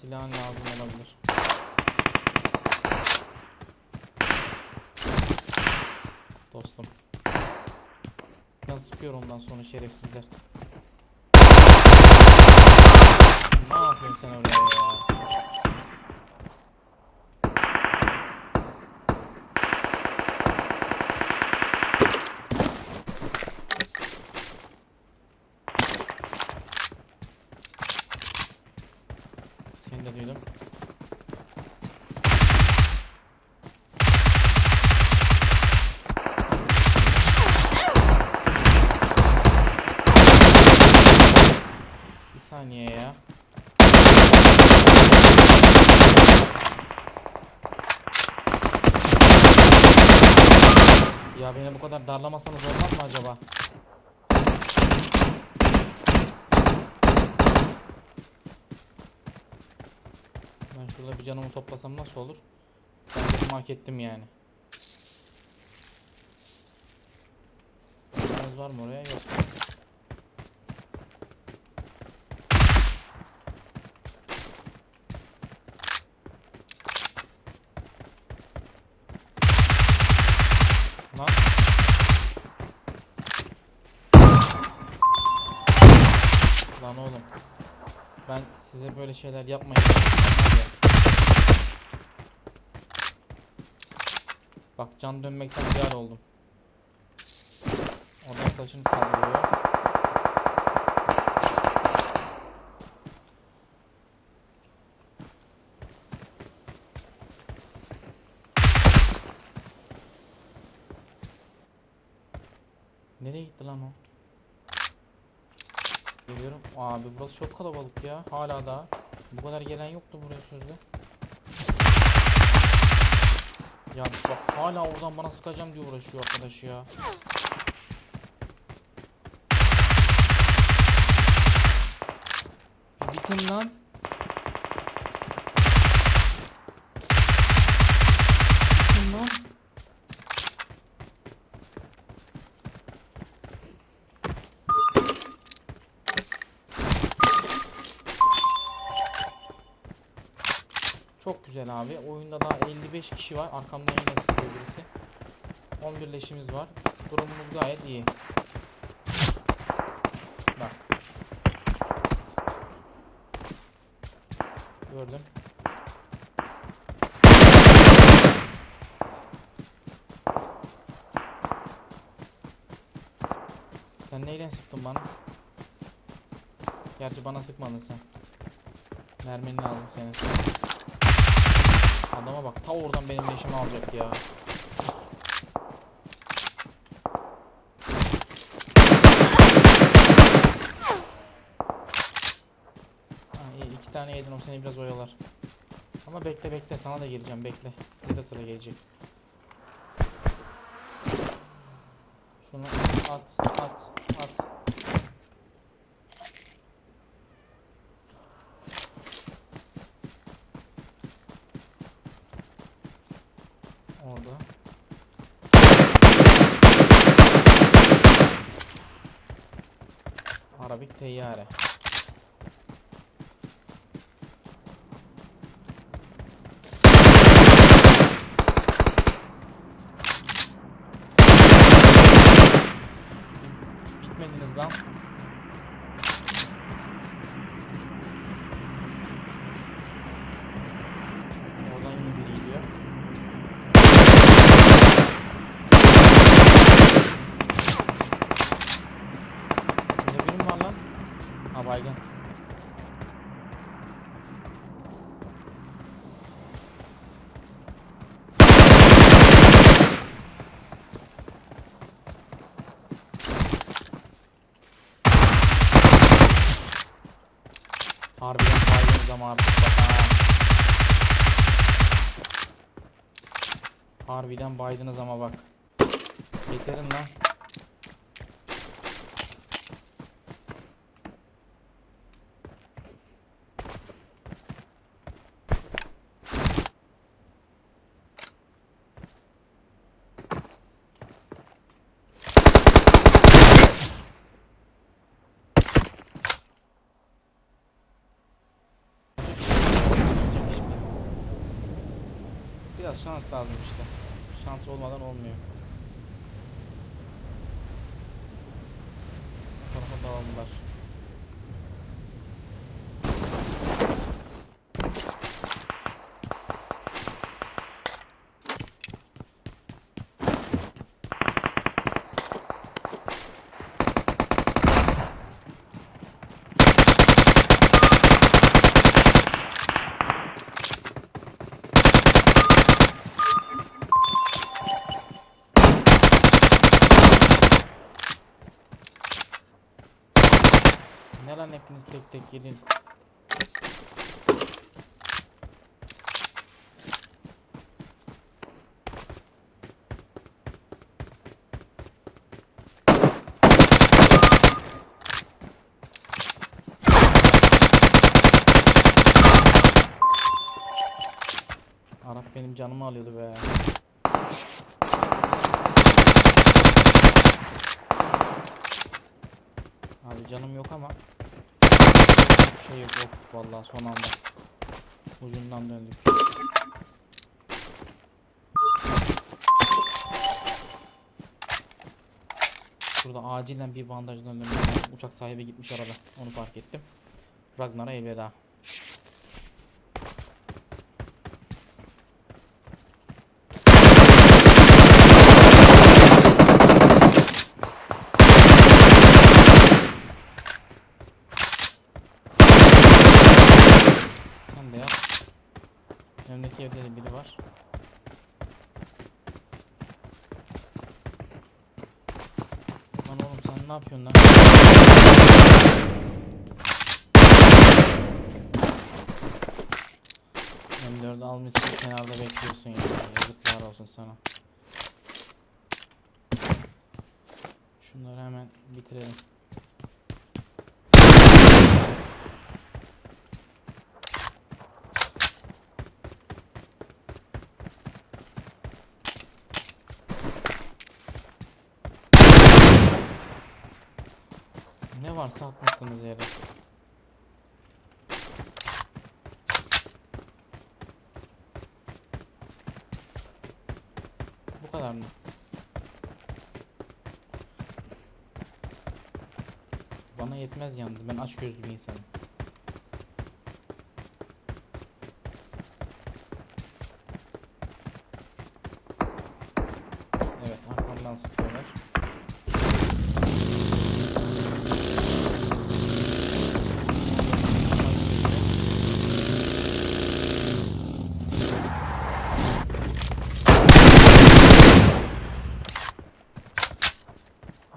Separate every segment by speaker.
Speaker 1: silahın lazım olabilir. Dostum. Ben sıkıyorum ondan sonra şerefsizler. Ne yapıyorsun sen oraya ya? Seni de duydum. Bir saniye ya. Ya beni bu kadar darlamasanız olmaz mı acaba? Ben şurada bir canımı toplasam nasıl olur? Ben hak ettim yani. Canınız var mı oraya? Yok. Lan. Lan oğlum. Ben size böyle şeyler yapmayın. Bak can dönmekten bir oldum. Oradan taşını kaldırıyor. Nereye gitti lan o? Geliyorum. Abi burası çok kalabalık ya. Hala daha. Bu kadar gelen yoktu buraya sözde. Ya bak hala oradan bana sıkacağım diye uğraşıyor arkadaş ya. Bitin lan. Çok güzel abi. Oyunda daha 55 kişi var. Arkamdan yine sıkıyor birisi. 11 leşimiz var. Durumumuz gayet iyi. Bak. Gördüm. Sen neyle sıktın bana? Gerçi bana sıkmadın sen. Mermini aldım senin. Adama bak ta oradan benim leşimi alacak ya. Ha, iyi iki tane yedin o seni biraz oyalar. Ama bekle bekle sana da geleceğim bekle. Size de sıra gelecek. Şunu at at at. Orada. Arabik teyyare. Bitmediniz lan. Oradan yine biri gidiyor. Burada birim var lan. Ha baygın. Harbiden bak ha. Harbiden baydınız ama bak. Yeterin lan. Biraz şans lazım işte. Şans olmadan olmuyor. Bu tarafa dağıldılar. Ne lan hepiniz tek tek gelin. Arap benim canımı alıyordu be. Abi canım yok ama şey of vallahi son anda ucundan döndük. Burada acilen bir bandaj döndüm. Uçak sahibi gitmiş arada. Onu fark ettim. Ragnar'a elveda. De yap. Önümdeki evde de biri var. Lan oğlum sen ne yapıyorsun lan? M4'ü almışsın kenarda bekliyorsun ya. Yazıklar olsun sana. Şunları hemen bitirelim. Ne varsa atmışsınız yere. Bu kadar mı? Bana yetmez yalnız. Ben aç gözlü bir insanım.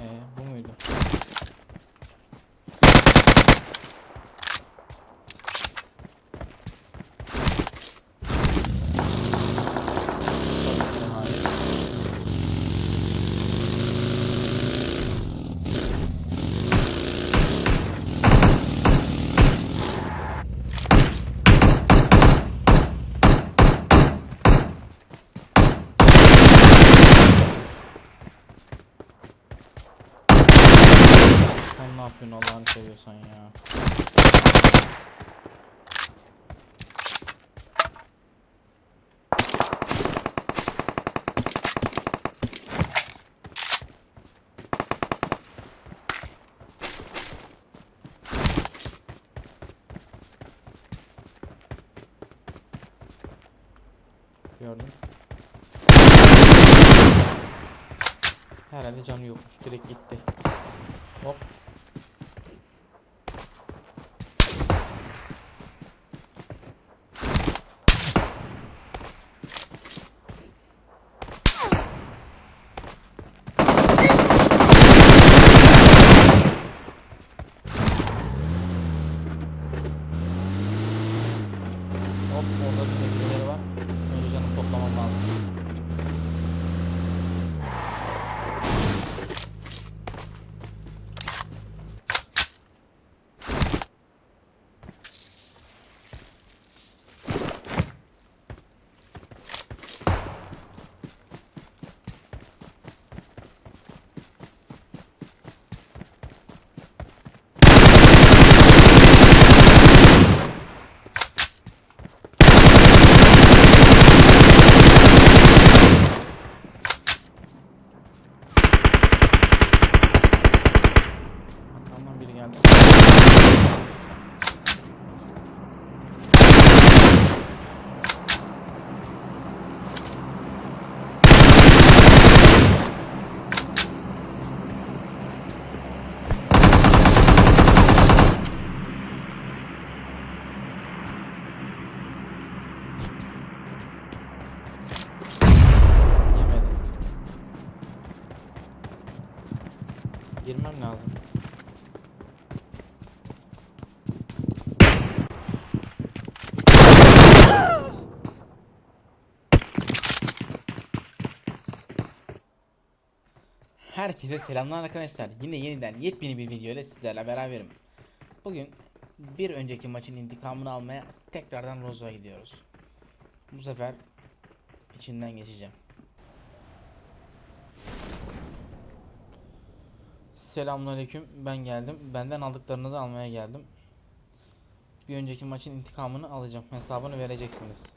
Speaker 1: Yeah. Yapıyorsun Allah'ını seviyorsan ya. Gördüm. Herhalde canı yokmuş. Direkt gitti. Hop. Hop orada bir bekleleri var. Önce canım toplamam lazım. Herkese selamlar arkadaşlar. Yine yeniden yepyeni bir video ile sizlerle beraberim. Bugün bir önceki maçın intikamını almaya tekrardan Rozo'ya gidiyoruz. Bu sefer içinden geçeceğim. Selamünaleyküm. Ben geldim. Benden aldıklarınızı almaya geldim. Bir önceki maçın intikamını alacağım. Hesabını vereceksiniz.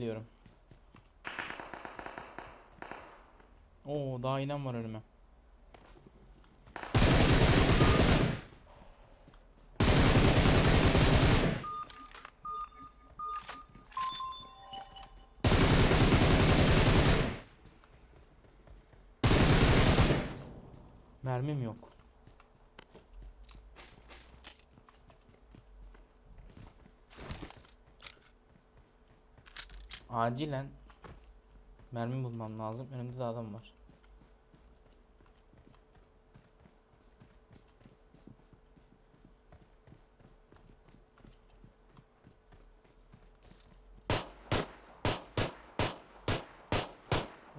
Speaker 1: Geliyorum. Oo daha inen var önüme. Mermim yok. Acilen mermi bulmam lazım. Önümde de adam var.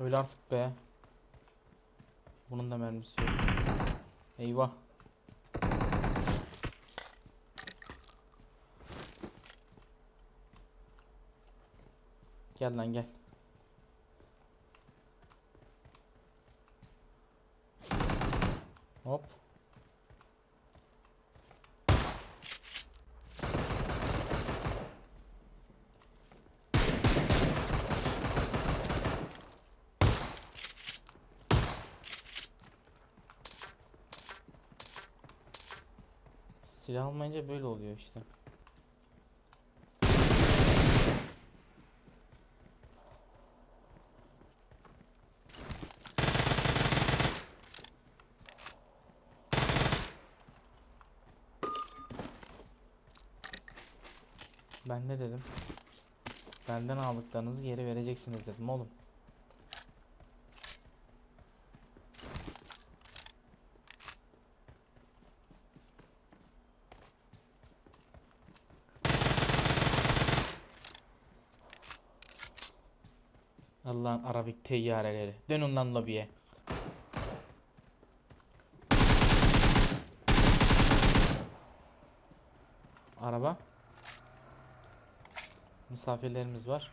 Speaker 1: Öyle artık be. Bunun da mermisi yok. Eyvah. Gel lan gel. Hop. Silah almayınca böyle oluyor işte. Ben ne dedim? Benden aldıklarınızı geri vereceksiniz dedim oğlum. Allah'ın Arabik teyyareleri. Dönün lan lobiye. Araba. Misafirlerimiz var.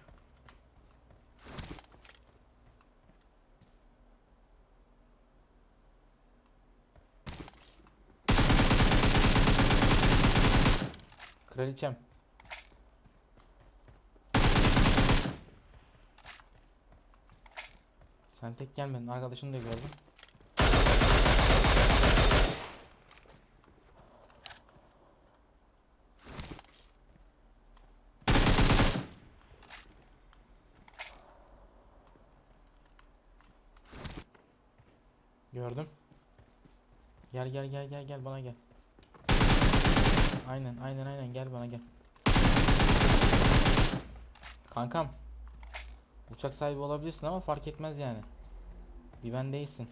Speaker 1: Kraliçem. Sen tek gelmedin. Arkadaşını da gördüm. Gördüm. Gel gel gel gel gel bana gel. Aynen aynen aynen gel bana gel. Kankam. Uçak sahibi olabilirsin ama fark etmez yani. Bir ben değilsin.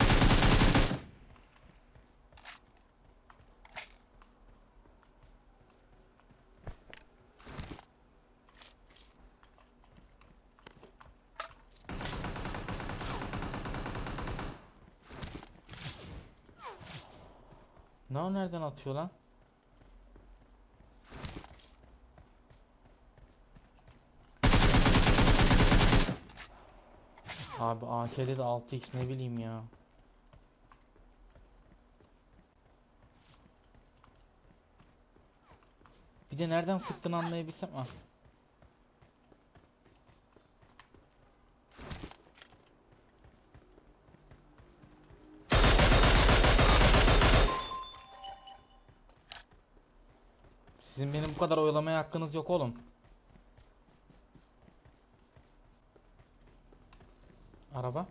Speaker 1: O nereden atıyor lan? Abi AK'de de 6x ne bileyim ya. Bir de nereden sıktığını anlayabilsem. Ah. Kadar oyalamaya hakkınız yok oğlum. Araba.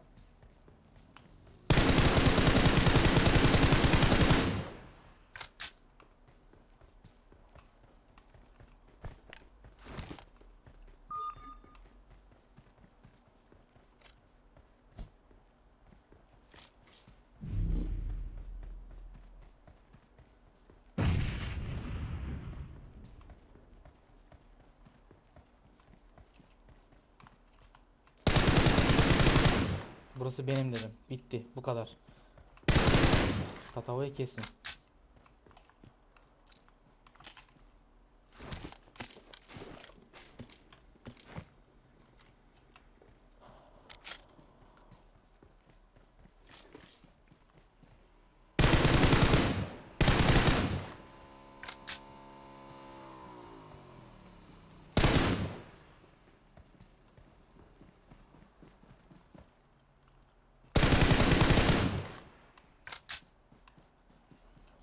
Speaker 1: Burası benim dedim. Bitti. Bu kadar. Tatavayı kesin.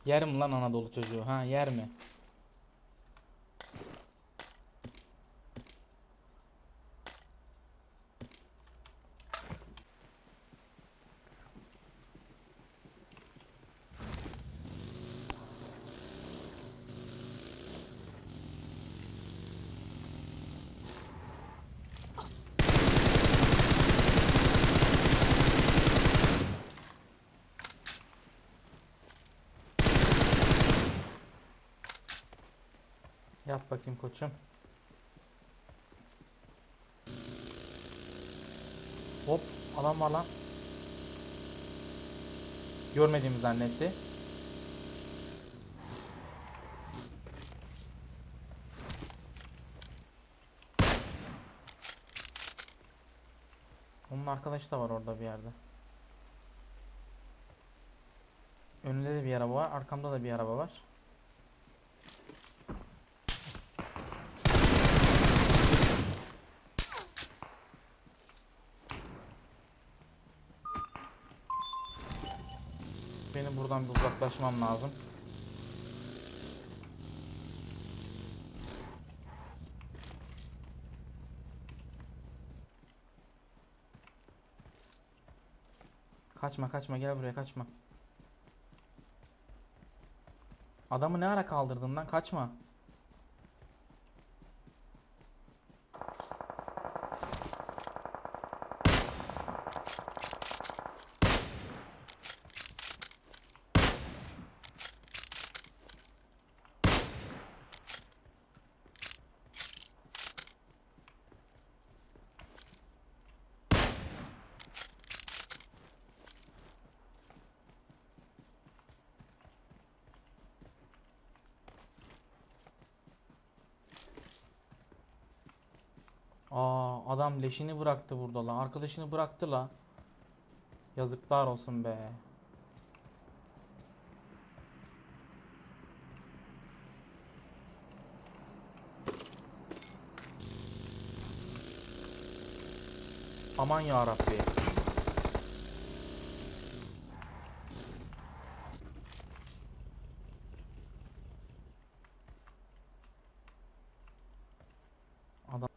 Speaker 1: Yer mi lan Anadolu çocuğu? Ha yer mi? Koçum. Hop adam var lan. Görmediğimi zannetti. Onun arkadaşı da var orada bir yerde. Önünde de bir araba var, arkamda da bir araba var. Benim uzaklaşmam lazım. Kaçma kaçma gel buraya kaçma. Adamı ne ara kaldırdın lan kaçma. Aa adam leşini bıraktı burada la. Arkadaşını bıraktı la. Yazıklar olsun be. Aman ya Rabbi. Adam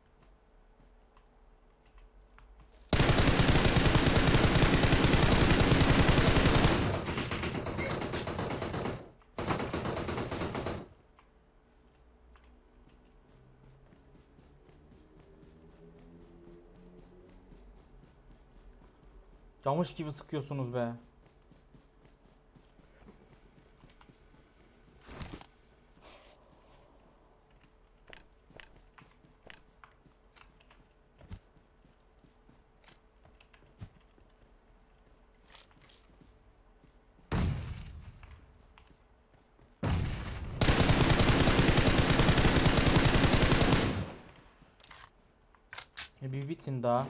Speaker 1: Camış gibi sıkıyorsunuz be. E bir bitin daha.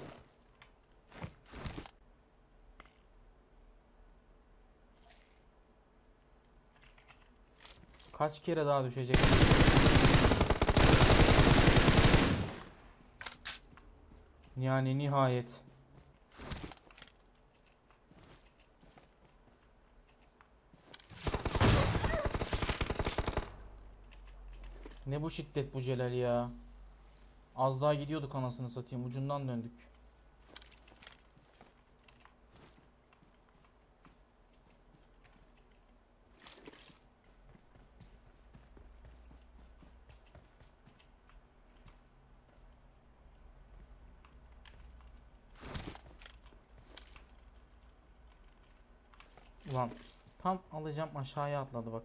Speaker 1: Kaç kere daha düşecek? Yani nihayet. Ne bu şiddet bu Celal ya. Az daha gidiyorduk anasını satayım. Ucundan döndük. Ulan tam alacağım aşağıya atladı bak.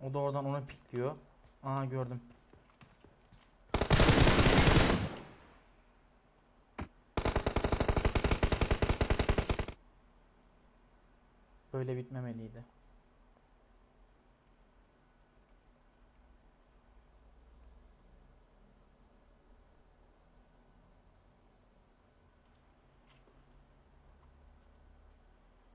Speaker 1: O da oradan onu pikliyor. Aha gördüm. Böyle bitmemeliydi.